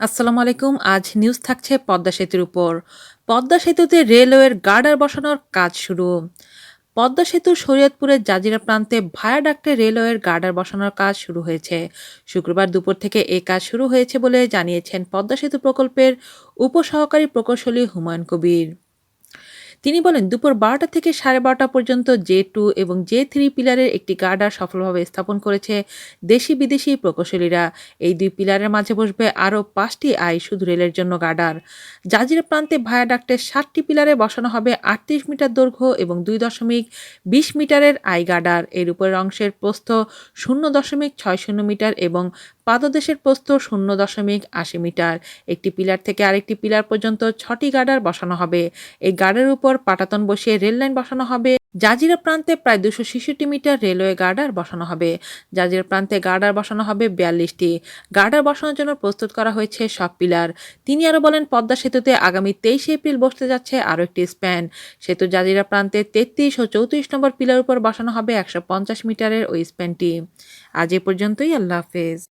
আসসালামু আলাইকুম। আজ নিউজ থাকছে পদ্মা সেতুর উপর। পদ্মা সেতুতে রেলওয়ের গার্ডার বসানোর কাজ শুরু। পদ্মা সেতু শরীয়তপুরের জাজিরা প্রান্তে ভায়াডাক্টে রেলওয়ের গার্ডার বসানোর কাজ শুরু হয়েছে। শুক্রবার দুপুর থেকে এই কাজ শুরু হয়েছে বলে জানিয়েছেন পদ্মা সেতু প্রকল্পের উপসহকারী প্রকৌশলী হুমায়ুন কবির। তিনি বলেন, দুপুর বারোটা থেকে সাড়ে বারোটা পর্যন্ত জে টু এবং জে থ্রি পিলারের একটি গার্ডার সফলভাবে স্থাপন করেছে দেশি বিদেশি প্রকৌশলীরা। এই দুই পিলারের মাঝে বসবে আরও পাঁচটি আই শুধু রেলের জন্য গার্ডার। জাজির প্রান্তে ভায়াডাক্টের ষাটটি পিলারে বসানো হবে আটত্রিশ মিটার দৈর্ঘ্য এবং দুই দশমিক বিশ মিটারের আই গার্ডার। এর উপরের অংশের প্রস্থ শূন্য দশমিক ছয় শূন্য মিটার এবং পাদদেশের প্রস্থ শূন্য দশমিক আশি মিটার। একটি পিলার থেকে আরেকটি পিলার পর্যন্ত ছটি গার্ডার বসানো হবে। এই গার্ডের উপর পাটাতন বসিয়ে রেল লাইন বসানো হবে। জাজিরা প্রান্তে প্রায় দুশো ছেষট্টি মিটার রেলওয়ে গার্ডার বসানো হবে। জাজিরা প্রান্তে গার্ডার বসানো হবে বিয়াল্লিশটি। গার্ডার বসানোর জন্য প্রস্তুত করা হয়েছে সব পিলার। তিনি আরও বলেন, পদ্মা সেতুতে আগামী তেইশে এপ্রিল বসতে যাচ্ছে আরও একটি স্প্যান। সেতু জাজিরা প্রান্তে তেত্রিশ ও চৌত্রিশ নম্বর পিলার উপর বসানো হবে একশো পঞ্চাশ মিটারের ওই স্প্যানটি। আজ এ পর্যন্তই, আল্লাহ হাফেজ।